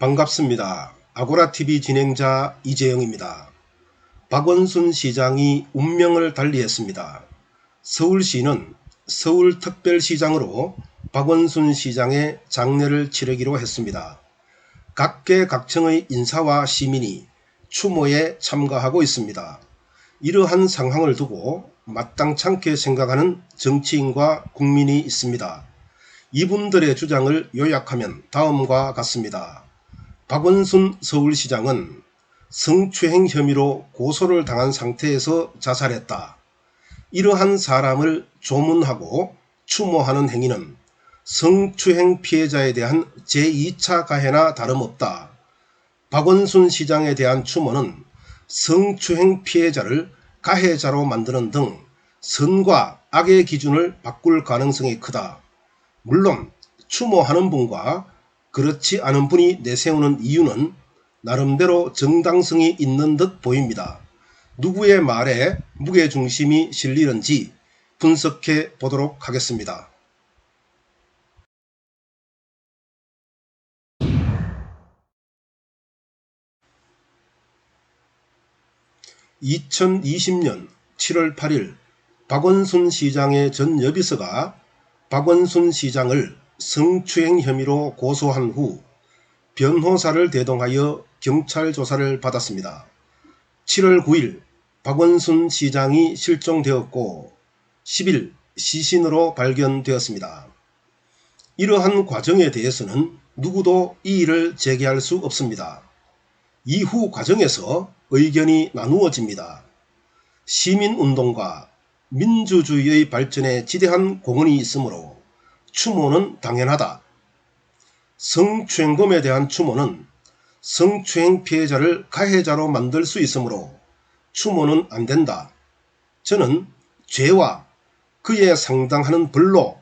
반갑습니다. 아고라TV 진행자 이재영입니다. 박원순 시장이 운명을 달리했습니다. 서울시는 서울특별시장으로 박원순 시장의 장례를 치르기로 했습니다. 각계각층의 인사와 시민이 추모에 참가하고 있습니다. 이러한 상황을 두고 마땅찮게 생각하는 정치인과 국민이 있습니다. 이분들의 주장을 요약하면 다음과 같습니다. 박원순 서울시장은 성추행 혐의로 고소를 당한 상태에서 자살했다. 이러한 사람을 조문하고 추모하는 행위는 성추행 피해자에 대한 제2차 가해나 다름없다. 박원순 시장에 대한 추모는 성추행 피해자를 가해자로 만드는 등 선과 악의 기준을 바꿀 가능성이 크다. 물론 추모하는 분과 그렇지 않은 분이 내세우는 이유는 나름대로 정당성이 있는 듯 보입니다. 누구의 말에 무게중심이 실리는지 분석해 보도록 하겠습니다. (2020년 7월 8일) 박원순 시장의 전 여비서가 박원순 시장을 성추행 혐의로 고소한 후 변호사를 대동하여 경찰 조사를 받았습니다. 7월 9일 박원순 시장이 실종되었고 10일 시신으로 발견되었습니다. 이러한 과정에 대해서는 누구도 이의를 제기할 수 없습니다. 이후 과정에서 의견이 나누어집니다. 시민운동과 민주주의의 발전에 지대한 공헌이 있으므로 추모는 당연하다. 성추행범에 대한 추모는 성추행 피해자를 가해자로 만들 수 있으므로 추모는 안 된다. 저는 죄와 그에 상당하는 벌로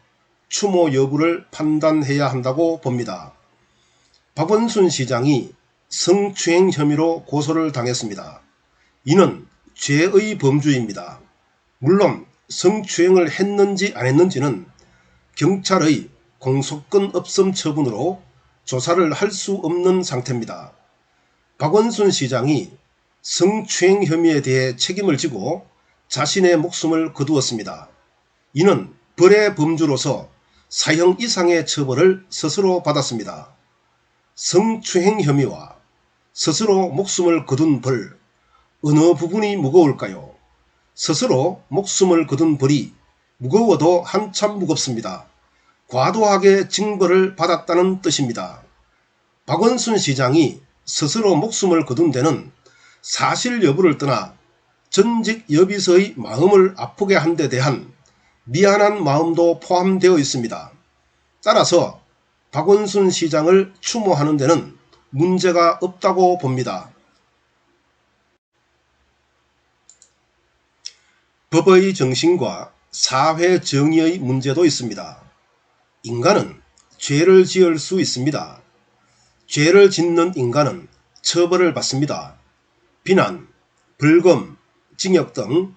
추모 여부를 판단해야 한다고 봅니다. 박원순 시장이 성추행 혐의로 고소를 당했습니다. 이는 죄의 범주입니다. 물론 성추행을 했는지 안 했는지는 경찰의 공소권 없음 처분으로 조사를 할 수 없는 상태입니다. 박원순 시장이 성추행 혐의에 대해 책임을 지고 자신의 목숨을 거두었습니다. 이는 벌의 범주로서 사형 이상의 처벌을 스스로 받았습니다. 성추행 혐의와 스스로 목숨을 거둔 벌, 어느 부분이 무거울까요? 스스로 목숨을 거둔 벌이 무거워도 한참 무겁습니다. 과도하게 징벌을 받았다는 뜻입니다. 박원순 시장이 스스로 목숨을 거둔 데는 사실 여부를 떠나 전직 여비서의 마음을 아프게 한 데 대한 미안한 마음도 포함되어 있습니다. 따라서 박원순 시장을 추모하는 데는 문제가 없다고 봅니다. 법의 정신과 사회 정의의 문제도 있습니다. 인간은 죄를 지을 수 있습니다. 죄를 짓는 인간은 처벌을 받습니다. 비난, 불금, 징역 등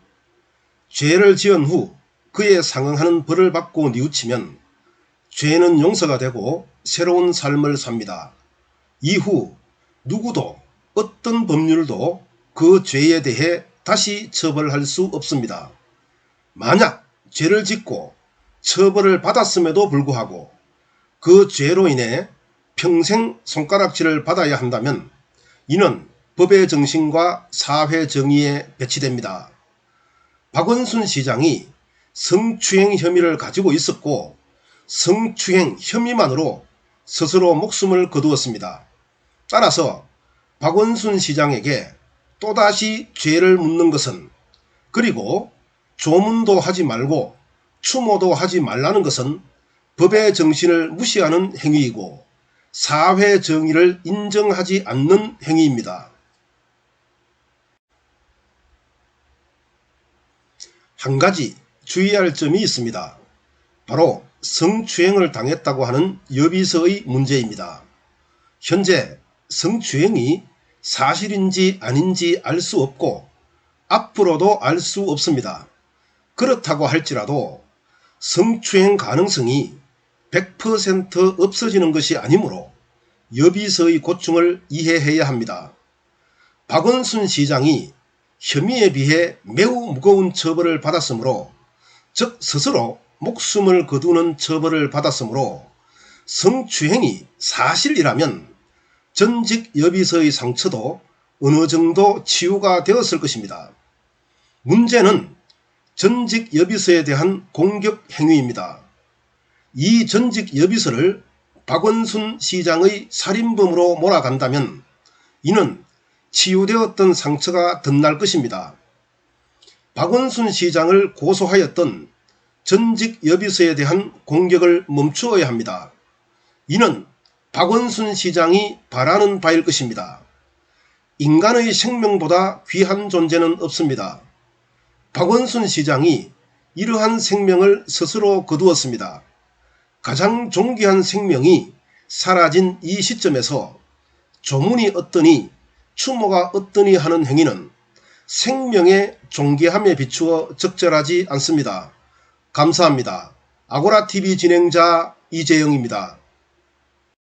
죄를 지은 후 그에 상응하는 벌을 받고 뉘우치면 죄는 용서가 되고 새로운 삶을 삽니다. 이후 누구도 어떤 법률도 그 죄에 대해 다시 처벌할 수 없습니다. 만약 죄를 짓고 처벌을 받았음에도 불구하고 그 죄로 인해 평생 손가락질을 받아야 한다면 이는 법의 정신과 사회 정의에 배치됩니다. 박원순 시장이 성추행 혐의를 가지고 있었고 성추행 혐의만으로 스스로 목숨을 거두었습니다. 따라서 박원순 시장에게 또다시 죄를 묻는 것은 그리고 조문도 하지 말고 추모도 하지 말라는 것은 법의 정신을 무시하는 행위이고 사회 정의를 인정하지 않는 행위입니다. 한 가지 주의할 점이 있습니다. 바로 성추행을 당했다고 하는 여비서의 문제입니다. 현재 성추행이 사실인지 아닌지 알 수 없고 앞으로도 알 수 없습니다. 그렇다고 할지라도 성추행 가능성이 100% 없어지는 것이 아니므로 여비서의 고충을 이해해야 합니다. 박원순 시장이 혐의에 비해 매우 무거운 처벌을 받았으므로 즉 스스로 목숨을 거두는 처벌을 받았으므로 성추행이 사실이라면 전직 여비서의 상처도 어느 정도 치유가 되었을 것입니다. 문제는 전직 여비서에 대한 공격 행위입니다. 이 전직 여비서를 박원순 시장의 살인범으로 몰아간다면 이는 치유되었던 상처가 덧날 것입니다. 박원순 시장을 고소하였던 전직 여비서에 대한 공격을 멈추어야 합니다. 이는 박원순 시장이 바라는 바일 것입니다. 인간의 생명보다 귀한 존재는 없습니다. 박원순 시장이 이러한 생명을 스스로 거두었습니다. 가장 존귀한 생명이 사라진 이 시점에서 조문이 어떠니 추모가 어떠니 하는 행위는 생명의 존귀함에 비추어 적절하지 않습니다. 감사합니다. 아고라TV 진행자 이재영입니다.